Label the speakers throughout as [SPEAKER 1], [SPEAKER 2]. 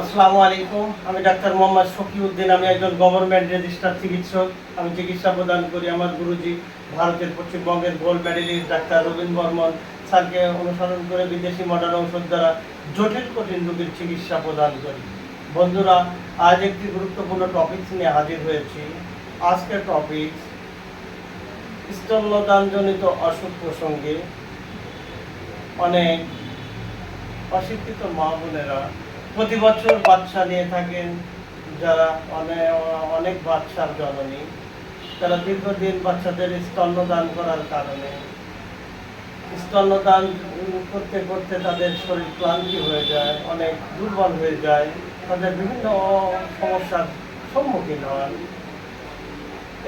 [SPEAKER 1] আসসালামু আলাইকুম। আমি ডাক্তার মোহাম্মদ শফিউদ্দিন, আমি একজন গভর্নমেন্ট রেজিস্টার চিকিৎসক। আমি চিকিৎসা প্রদান করি আমার গুরুজি ভারতের পশ্চিমবঙ্গের গোল্ড মেডেলিস্ট ডাক্তার রবীন বর্মন স্যারকে অনুসরণ করে বিদেশি মডার্ন ঔষধ দ্বারা জটিল কঠিন রোগীর চিকিৎসা প্রদান করি। বন্ধুরা, আজ একটি গুরুত্বপূর্ণ টপিকস নিয়ে হাজির হয়েছি। আজকের টপিক স্তন্যদানজনিত অসুখ প্রসঙ্গে অনেক অশিক্ষিত মা বোনেরা প্রতি বছর বাচ্চা নিয়ে থাকেন যারা অনেক অনেক বাচ্চার জননী। তারা দীর্ঘদিন বাচ্চাদের স্তন্যদান করার কারণে স্তন্যদান করতে করতে তাদের শরীর ক্লান্তি হয়ে যায়, অনেক দুর্বল হয়ে যায়। তাদের বিভিন্ন সমস্যার সম্মুখীন হন।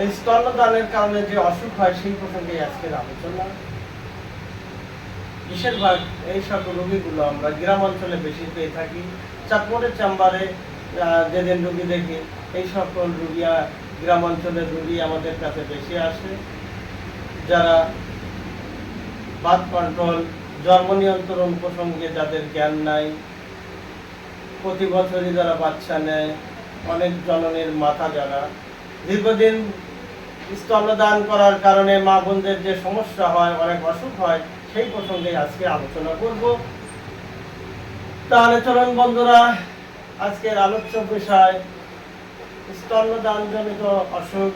[SPEAKER 1] এই স্তন্যদানের কারণে যে অসুখ হয় সেই প্রসঙ্গে আজকের আলোচনা। বেশিরভাগ এই সকল রোগীগুলো আমরা গ্রাম অঞ্চলে বেশি পেয়ে থাকি। চাঁদপুরের চেম্বারে যেদিন রুগী দেখি, এই সকল রুগী গ্রাম অঞ্চলের রুগী আমাদের কাছে বেশি আসে। যারা বাদ কন্ট্রোল জন্ম নিয়ন্ত্রণ প্রসঙ্গে যাদের জ্ঞান নাই, প্রতি বছরই যারা বাচ্চা নেয়, অনেক জননের মাথা যারা দীর্ঘদিন স্তন্যদান করার কারণে মা বোনদের যে সমস্যা হয়, অনেক অসুখ হয় সেই প্রসঙ্গে আজকে আলোচনা করব। তাহলে চলুন বন্ধুরা, আজকের আলোচ্য বিষয় স্তন্যদানজনিত অসুখ।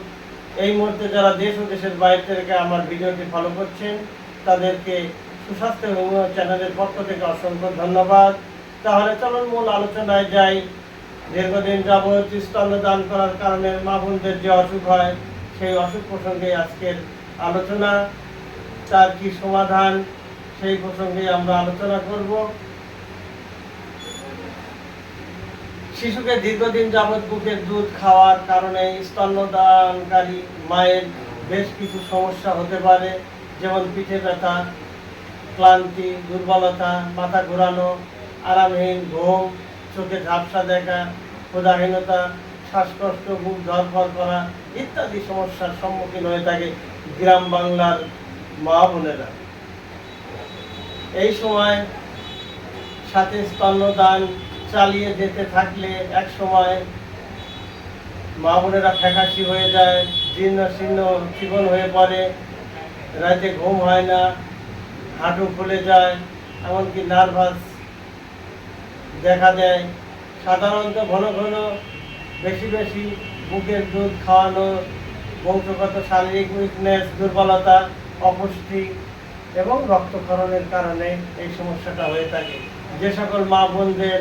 [SPEAKER 1] এই মুহূর্তে যারা দেশ ও দেশের বাইরে থেকে আমার ভিডিওটি ফলো করছেন, তাদেরকে সুস্বাস্থ্য চ্যানেলের পক্ষ থেকে অসংখ্য ধন্যবাদ। তাহলে চলুন মূল আলোচনায় যাই। দীর্ঘদিন যাবৎ স্তন্যদান করার কারণে মা বোনদের যে অসুখ হয়, সেই অসুখ প্রসঙ্গে আজকের আলোচনা। তার কি সমাধান? সেই প্রসঙ্গে আমরা আলোচনা করব। শিশুকে দীর্ঘদিন যাবৎ বুকের দুধ খাওয়ার কারণে স্তন্যদানকারী মায়ের বেশ কিছু সমস্যা হতে পারে, যেমন পিঠে ব্যথা, ক্লান্তি, দুর্বলতা, মাথা ঘোরানো, আরামহীন ঘুম, চোখে ঝাপসা দেখা, ক্ষুধাহীনতা, শ্বাসকষ্ট বুক ধরফর করা ইত্যাদি সমস্যার সম্মুখীন হয়ে থাকে গ্রাম বাংলার মা বোনেরা। এই সময় সাথে স্তন্যদান চালিয়ে যেতে থাকলে এক সময় মা বোনেরা ফ্যাকাশি হয়ে যায়, জীর্ণ শীর্ণ চিকন হয়ে পড়ে, রাতে ঘুম হয় না, হাঁটু ফুলে যায়, এমনকি নার্ভাস দেখা দেয়। সাধারণত ঘন ঘন বেশি বেশি বুকের দুধ খাওয়ানো, বংশগত শারীরিক উইকনেস দুর্বলতা অপুষ্টি এবং রক্তক্ষরণের কারণে এই সমস্যাটা হয়ে থাকে। যে সকল মা বোনদের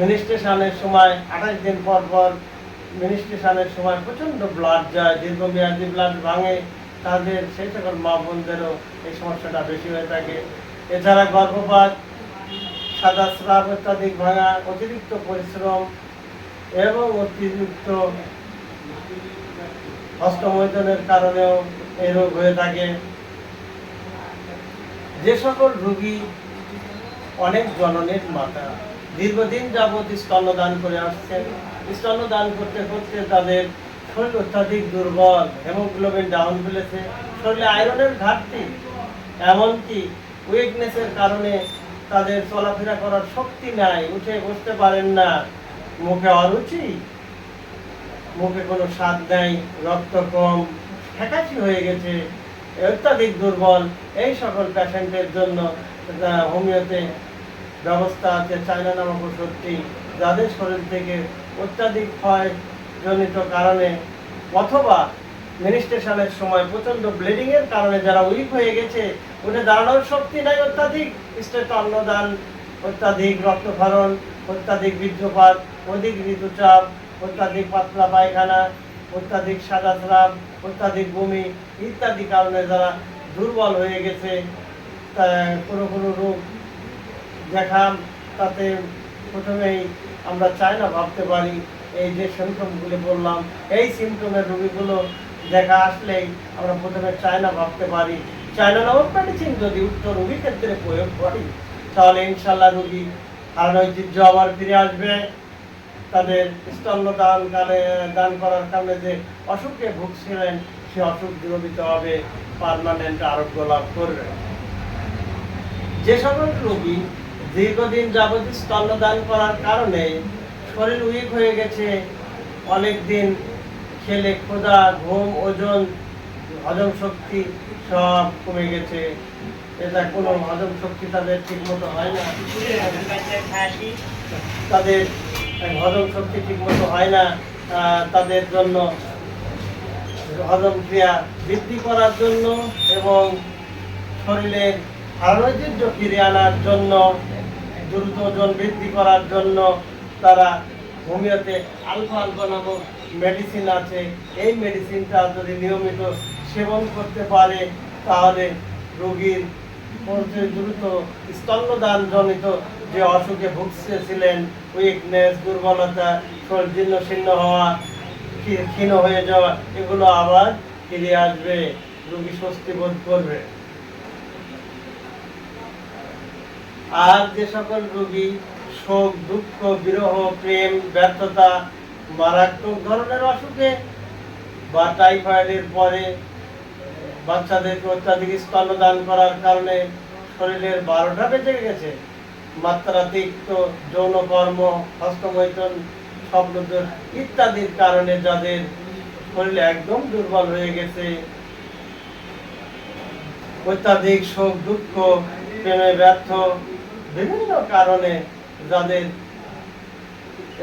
[SPEAKER 1] মিনিস্ট্রেশনের সময় আঠাশ দিন পর পর মিনিস্ট্রেশনের সময় প্রচণ্ড ব্লাড যায়, দীর্ঘমেয়াদী ব্লাড ভাঙে, তাদের সেই সকল মা বোনদেরও এই সমস্যাটা বেশি হয়ে থাকে। এছাড়া গর্ভপাত, সাদা স্রাব অত্যাধিক ভাঙা, অতিরিক্ত পরিশ্রম এবং অতিরিক্ত হস্তমৈদনের কারণেও এই রোগ হয়ে থাকে। যে সকল রোগী অনেক জননের মাতা। দীর্ঘদিন যাবৎ স্তন্যদান করে আসছেন। স্তন্যদান করতে করতে তাদের শরীর অত্যাধিক দুর্বল হেমোগ্লোবিন ডাউন ফেলেছে। শরীরে আয়রনের ঘাটতি, এমনকি উইকনেসের কারণে তাদের চলাফেরা করার শক্তি নাই। উঠে বসতে পারেন না। মুখে অরুচি, মুখে কোনো স্বাদ নেই, রক্ত কম ফ্যাকাশি হয়ে গেছে, অত্যাধিক দুর্বল, এই সকল প্যাশেন্টের জন্য হোমিওতে ব্যবস্থা আছে, চায়না নামক ওষুধটি, যাদের শরীর থেকে অত্যাধিক ক্ষয়জনিত কারণে অথবা মিনিস্ট্রেশনের সময় প্রচণ্ড ব্লিডিংয়ের কারণে যারা উইক হয়ে গেছে উঠে দাঁড়ানোর শক্তি নাই অত্যাধিক স্টেট অন্নদান অত্যাধিক রক্তক্ষরণ, অত্যাধিক বীর্যপাত অধিক ঋতুচাপ, অত্যাধিক পাতলা পায়খানা অত্যাধিক সাদা স্রাব, অত্যাধিক বমি ইত্যাদি কারণে যারা দুর্বল হয়ে গেছে কোনো কোনো রোগ দেখাম তাতে প্রথমেই আমরা চাই না ভাবতে পারি। এই যে সিমটমগুলি বললাম, এই সিমটমের রোগীগুলো দেখা আসলেই আমরা প্রথমে চায়না ভাবতে পারি। চায়না নামক মেডিসিন যদি উত্তর রোগী ক্ষেত্রে প্রয়োগ করি, তাহলে ইনশাল্লাহ রোগী হারানো ঐতিহ্য আবার ফিরে আসবে। তাদের স্তন্য দান কালে, দান করার কারণে যে অসুখে ভুগছিলেন, সে অসুখ দূরবিত হবে পারমানেন্ট আরোগ্য লাভ করবে যে সকল রোগী দীর্ঘদিন যাবতীয় স্তন্যদান করার কারণে শরীর উইক হয়ে গেছে, অনেক দিন খেলে ক্ষুধা, ঘুম, ওজন, হজম শক্তি সব কমে গেছে। এটা কোনো হজম শক্তি তাদের ঠিক মতো হয় না। তাদের হজম শক্তি ঠিক মতো হয় না তাদের জন্য হজম ক্রিয়া বৃদ্ধি করার জন্য এবং শরীরের আরোগ্য ফিরে আনার জন্য, দ্রুত ওজন বৃদ্ধি করার জন্য তারা হোমিওতে আলফা আলফা নামক মেডিসিন আছে। এই মেডিসিনটা যদি নিয়মিত সেবন করতে পারে, তাহলে রোগীর দ্রুত স্তন্যদান জনিত যে অসুখে ভুগছিলেন উইকনেস দুর্বলতা শরীর শীর্ণ হওয়া ক্ষীণ হয়ে যাওয়া, এগুলো আবার ফিরে আসবে, রোগী স্বস্তি বোধ করবে। আর যে সকল রোগী শোক, দুঃখ, বিরহ, প্রেম, ব্যর্থতা, মারাত্মক ধরনের অসুখে বা টাইফয়েডের পরে বাচ্চাদেরকে অত্যাধিক স্তন্যদান করার কারণে শরীরের বারোটা বেঁচে গেছে। মাত্রাতিরিক্ত যৌনকর্ম, হস্তমৈথন স্বপ্নদোষ ইত্যাদির কারণে যাদের শরীর একদম দুর্বল হয়ে গেছে। অত্যাধিক শোক, দুঃখ, প্রেমে ব্যর্থ, বিভিন্ন কারণে যাদের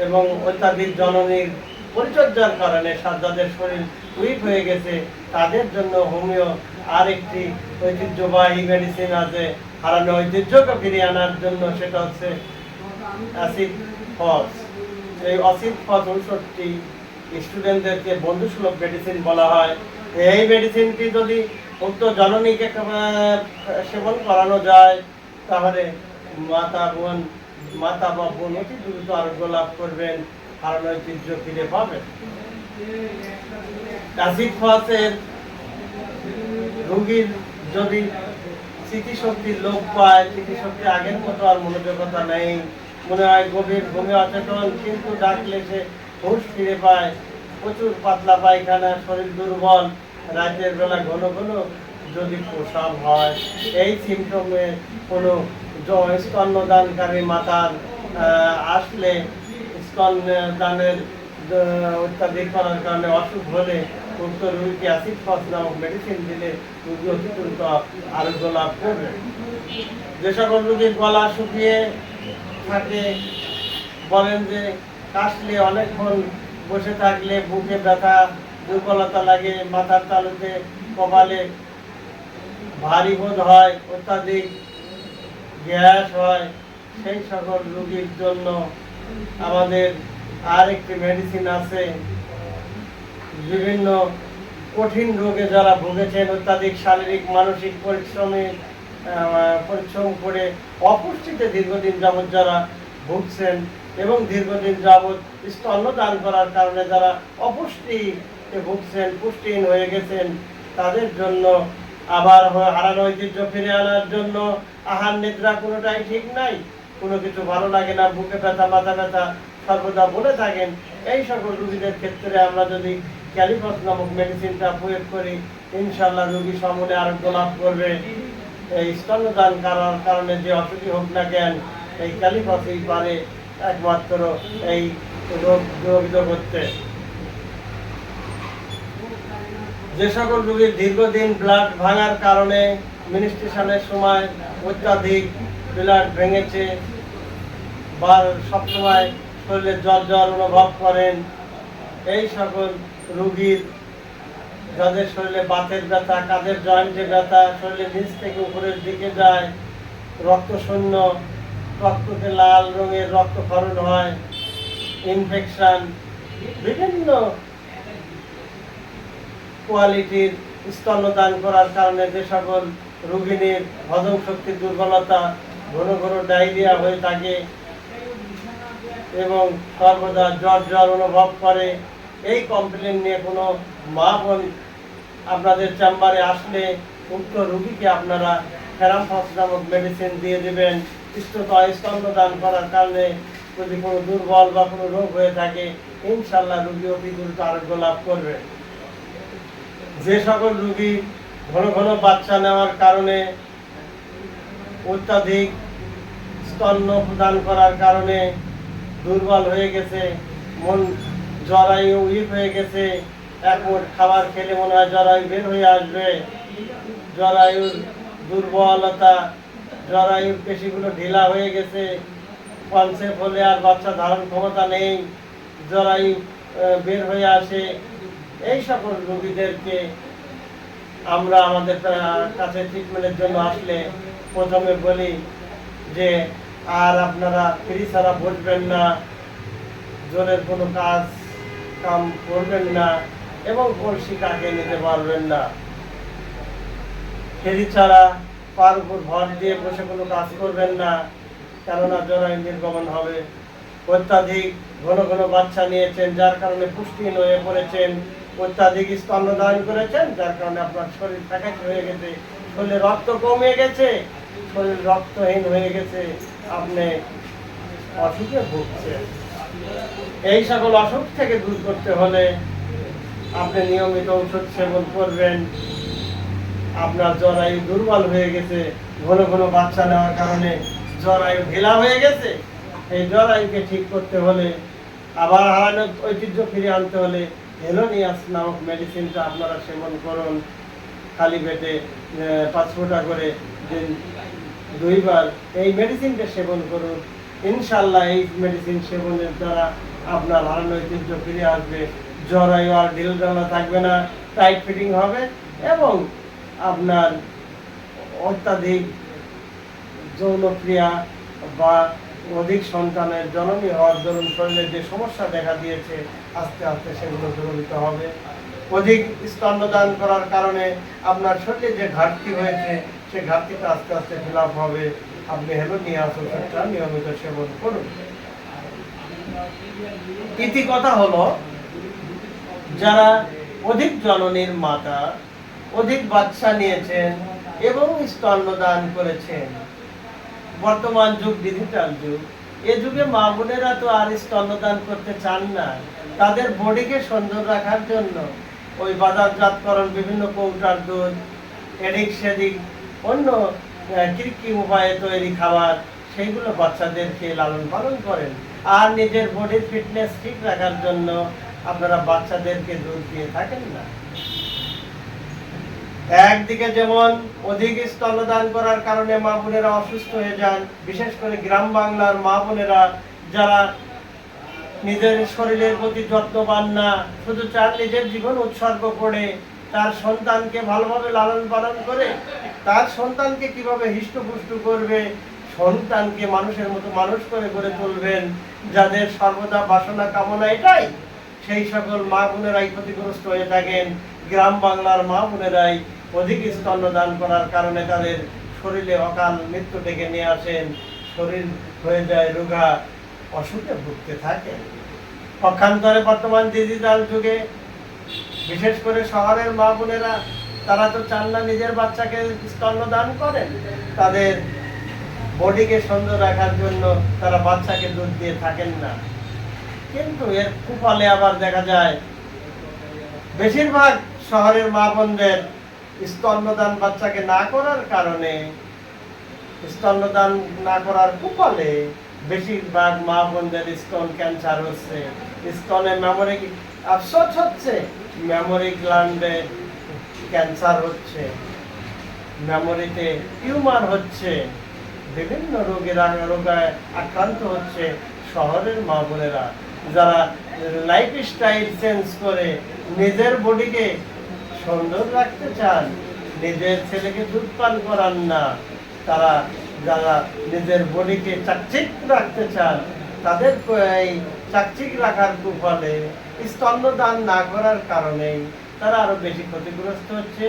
[SPEAKER 1] এবং অত্যাধিক জননীর পরিচর্যার কারণে যাদের শরীর উইক হয়ে গেছে, তাদের জন্য হোমিও আরেকটি ঐতিহ্যবাহী মেডিসিন আছে। হারানো ঐতিহ্যকে ফিরিয়ে আনার জন্য সেটা হচ্ছে অ্যাসিড ফস এই অসিড ফজ ঔষধটি স্টুডেন্টদেরকে বন্ধুসুলভ মেডিসিন বলা হয়। এই মেডিসিনটি যদি উক্ত জননীকে সেবন করানো যায়, তাহলে মাতা বোন, মাতা বা বোন অতি দ্রুত আরোগ্য লাভ করবেন হারানো ঐতিহ্য ফিরে পাবেন। অ্যাসিড ফসের রুগীর যদি স্মৃতিশক্তির লোপ পায় স্মৃতিশক্তি আগের মতো আর মনোযোগতা নেই। মনে হয় গভীর ঘুমে অচেতন কিন্তু ডাকলে সে হুঁশ ফিরে পায়। প্রচুর পাতলা পায়খানা শরীর দুর্বল। রাতের বেলা ঘন ঘন যদি প্রসাব হয় এই সিমটমে কোনো স্তন্যদানকারী মাতার আসলে স্তনদানের আহ, অত্যাধিক করার কারণে অসুখ হলে উক্ত রোগীকে অ্যাসিড ফস নামক মেডিসিন দিলে রোগী আরোগ্য লাভ করবে যে সকল রোগীর গলা শুকিয়ে থাকে বলেন যে কাশলে অনেকক্ষণ বসে থাকলে বুকে ব্যথা দুর্বলতা লাগে মাথার তালুতে কপালে ভারী বোধ হয় অত্যাধিক গ্যাস হয় সেই সকল রোগীর জন্য আমাদের আরেকটি মেডিসিন আছে বিভিন্ন কঠিন রোগে যারা ভুগেছেন, অত্যাধিক শারীরিক, মানসিক পরিশ্রমে পরিশ্রম করে অপুষ্টিতে দীর্ঘদিন যাবৎ যারা ভুগছেন এবং দীর্ঘদিন যাবৎ স্তন্য দান করার কারণে যারা অপুষ্টিতে ভুগছেন, পুষ্টিহীন হয়ে গেছেন, তাদের জন্য আবার হারানো ঐতিহ্য ফিরে আনার জন্য আহার নিদ্রা কোনোটাই ঠিক নাই। কোনো কিছু ভালো লাগে না, বুকে ব্যথা, মাথা ব্যথা সর্বদা বলে থাকেন। এই সকল রুগীদের ক্ষেত্রে আমরা যদি ক্যালিফস নামক মেডিসিনটা প্রয়োগ করি ইনশাল্লাহ রুগী সমূলে আরোগ্য লাভ করবে। এই স্তন্যদান করার কারণে যে অসুখী হোক না কেন, এই ক্যালিফসই পারে একমাত্র এই রোগ রোগিত করতে। যে সকল রোগীর দীর্ঘদিন ব্লাড ভাঙার কারণে মিনিস্ট্রেশনের সময় অত্যাধিক ব্লাড ভেঙেছে, বা সবসময় শরীরে জ্বর জ্বর অনুভব করেন, এই সকল রোগীর, যাদের শরীরে বাতের ব্যথা, কাঁধের জয়েন্টে ব্যথা, শরীরের নিচ থেকে উপরের দিকে যায়, রক্ত শূন্য, রক্ততে লাল রঙের রক্ত রক্তক্ষরণ হয় ইনফেকশন বিভিন্ন কোয়ালিটির স্তন্যদান করার কারণে যে সকল রোগিনীর হজম শক্তির দুর্বলতা, ঘন ঘন ডায়রিয়া হয়ে থাকে এবং সর্বদা জ্বর জ্বর অনুভব করে। এই কমপ্লেন নিয়ে কোনো মা বোন আপনাদের চেম্বারে আসলে উক্ত রুগীকে আপনারা ফেরামফস নামক মেডিসিন দিয়ে দেবেন। স্ততা স্তন্যদান করার কারণে যদি কোনো দুর্বল বা কোনো রোগ হয়ে থাকে ইনশাল্লাহ রুগী অতি দ্রুত আরোগ্য লাভ করবে। যে সকল রুগী ঘন ঘন বাচ্চা নেওয়ার কারণে অত্যাধিক স্তন্য প্রদান করার কারণে দুর্বল হয়ে গেছে, মন জরায়ু উইক হয়ে গেছে। মুঠ খাবার খেলে মনে হয় জরায়ু বের হয়ে আসবে। জরায়ুর দুর্বলতা, জরায়ুর পেশিগুলো ঢিলা হয়ে গেছে। কনসেপ্ট হলে আর বাচ্চা ধারণ ক্ষমতা নেই। জরায়ু বের হয়ে আসে। এই সকল রোগীদেরকে আমরা আমাদের কাছে ট্রিটমেন্টের জন্য আসলে প্রথমে বলি যে, আর আপনারা ফ্রি ছাড়া বসবেন না। জোরের কোনো কাজ কাম করবেন না এবং কলসি কাকে নিতে পারবেন না। ফেরি ছাড়া পার উপর ভর দিয়ে বসে কোনো কাজ করবেন না, কেননা জরায়ু নির্গমন হবে, অত্যাধিক ঘন ঘন বাচ্চা নিয়েছেন, যার কারণে পুষ্টিহীন হয়ে পড়েছেন, অত্যাধিক স্তন্যদান করেছেন, যার কারণে আপনার শরীর ফ্যাকাট হয়ে গেছে শরীরে রক্ত কমে গেছে, শরীর রক্তহীন হয়ে গেছে, আপনি অসুখে ভুগছেন। এই সকল অসুখ থেকে দূর করতে হলে আপনি নিয়মিত ঔষধ সেবন করবেন। আপনার জরায়ু দুর্বল হয়ে গেছে, ঘন ঘন বাচ্চা নেওয়ার কারণে জরায়ু ঢিলা হয়ে গেছে। এই জরায়ুকে ঠিক করতে হলে আবার হারানো ঐতিহ্য ফিরে আনতে হলে হেলোনিয়াস নামক মেডিসিনটা আপনারা সেবন করুন। খালি পেটে পাঁচ ফোঁটা করে দুইবার। এই মেডিসিনটা সেবন করুন। ইনশাল্লাহ এই মেডিসিন সেবনের দ্বারা আপনার হারানো ঐতিহ্য ফিরে আসবে। জরায়ু আর ঢিলঢালা থাকবে না টাইট ফিটিং হবে এবং আপনার অত্যাধিক যৌনক্রিয়া বা অধিক সন্তানের জননী হওয়ার দরুন শরীরে যে সমস্যা দেখা দিয়েছে, আস্তে আস্তে সেগুলো দূরীভূত হবে। অধিক স্তন্যদান করার কারণে আপনার শরীরে যে ঘাটতি হয়েছে, সে ঘাটতিটা আস্তে আস্তে ফিল হবে। আপনি হেলো নিয়ে আসুন ওষুধটা নিয়মিত সেবন করুন। ইতি কথা হলো, যারা অধিক জননীর মাতা, অধিক বাচ্চা নিয়েছেন এবং স্তন্যদান করেছেন, বর্তমান যুগ ডিজিটাল যুগ, এ যুগে মা বোনেরা তো আর স্তন্যদান করতে চান না। তাদের বডিকে সুন্দর রাখার জন্য ওই বাজারজাতকরণ, বিভিন্ন কৌটার দুধ এদিক সেদিক অন্য কৃত্রিম উপায়ে তৈরি খাবার সেইগুলো বাচ্চাদেরকে লালন পালন করেন। আর নিজের বডির ফিটনেস ঠিক রাখার জন্য আপনারা বাচ্চাদেরকে দুধ দিয়ে থাকেন না। একদিকে যেমন অধিক স্তন্যদান করার কারণে মা বোনেরা অসুস্থ হয়ে যান, বিশেষ করে গ্রাম বাংলার মা বোনেরা যারা নিজের শরীরের প্রতি যত্নবান না, শুধু চার নিজের জীবন উৎসর্গ করে, তার সন্তানকে ভালোভাবে লালন পালন করে তার সন্তানকে কীভাবে হিষ্টপুষ্ট করবে? সন্তানকে মানুষের মতো মানুষ করে গড়ে তুলবেন, যাদের সর্বদা বাসনা কামনা এটাই। সেই সকল মা বোনেরাই ক্ষতিগ্রস্ত হয়ে থাকেন। গ্রাম বাংলার মা বোনেরাই অধিক স্তন্যদান করার কারণে তাদের শরীরে অকাল মৃত্যু ডেকে নিয়ে আসেন। শরীর হয়ে যায় রোগা, অসুখে ভুগতে থাকেন। পক্ষান্তরে বর্তমান ডিজিটাল যুগে, বিশেষ করে শহরের মা বোনেরা তারা তো চান না নিজের বাচ্চাকে স্তন্যদান করেন। তাদের বডিকে সুন্দর রাখার জন্য তারা বাচ্চাকে দুধ দিয়ে থাকেন না। কিন্তু এর কুফলে আবার দেখা যায়, বেশিরভাগ শহরের মা বোনদের স্তন্যদান বাচ্চাকে না করার কারণে, স্তন্যদান না করার কুফলে বেশিরভাগ মা বোনদের স্তন ক্যান্সার হচ্ছে। স্তনে মেমোরি আফসোস হচ্ছে। মেমোরি গ্ল্যান্ডে ক্যান্সার হচ্ছে, মেমোরিতে টিউমার হচ্ছে, বিভিন্ন রোগের রোগায় আক্রান্ত হচ্ছে শহরের মা বোনেরা। যারা লাইফ স্টাইল চেঞ্জ করে নিজের বডিকে সুন্দর রাখতে চান, নিজের ছেলেকে দুধ পান করান না, তারা যারা নিজের বডিকে চাকচিক রাখতে চান, তাদের এই চাকচিক রাখার কুফলে স্তন্যদান না করার কারণেই তারা আরও বেশি ক্ষতিগ্রস্ত হচ্ছে।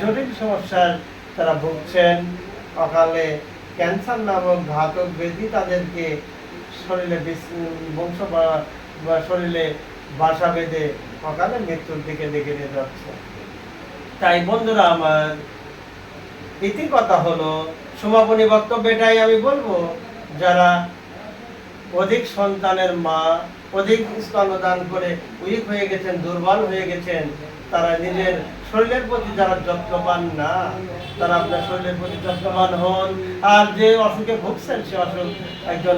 [SPEAKER 1] জটিল সমস্যার তারা ভুগছেন। অকালে ক্যান্সার নামক ঘাতক ব্যাধি তাদেরকে শরীরে বংশ বা শরীরে বাসা বেঁধে অকালে মৃত্যুর দিকে ডেকে নিয়ে যাচ্ছে। তাই বন্ধুরা আমার ইতি কথা হলো, সমাপনী বক্তব্য এটাই আমি বলব, যারা অধিক সন্তানের মা, অধিক স্তন্যদান করে উইক হয়ে গেছেন, দুর্বল হয়ে গেছেন তারা নিজের শরীরের প্রতি যারা যত্নবান না, তারা আপনার শরীরের প্রতি যত্নবান হন। আর যে অসুখে ভুগছেন, সে অসুখ একজন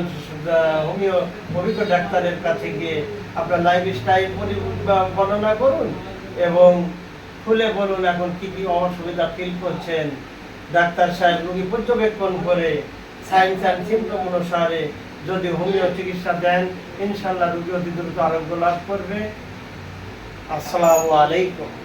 [SPEAKER 1] হোমিও, অভিজ্ঞ ডাক্তারের কাছে গিয়ে আপনার লাইফ স্টাইল বর্ণনা করুন এবং খুলে বলুন এখন কি কি অসুবিধা ফিল করছেন। ডাক্তার সাহেব রোগী পর্যবেক্ষণ করে সায়েন্স অ্যান্ড সিমটম অনুসারে যদি হোমিও চিকিৎসা দেন ইনশাল্লাহ রোগী অতি দ্রুত আরোগ্য লাভ করবে। আসসালামু আলাইকুম।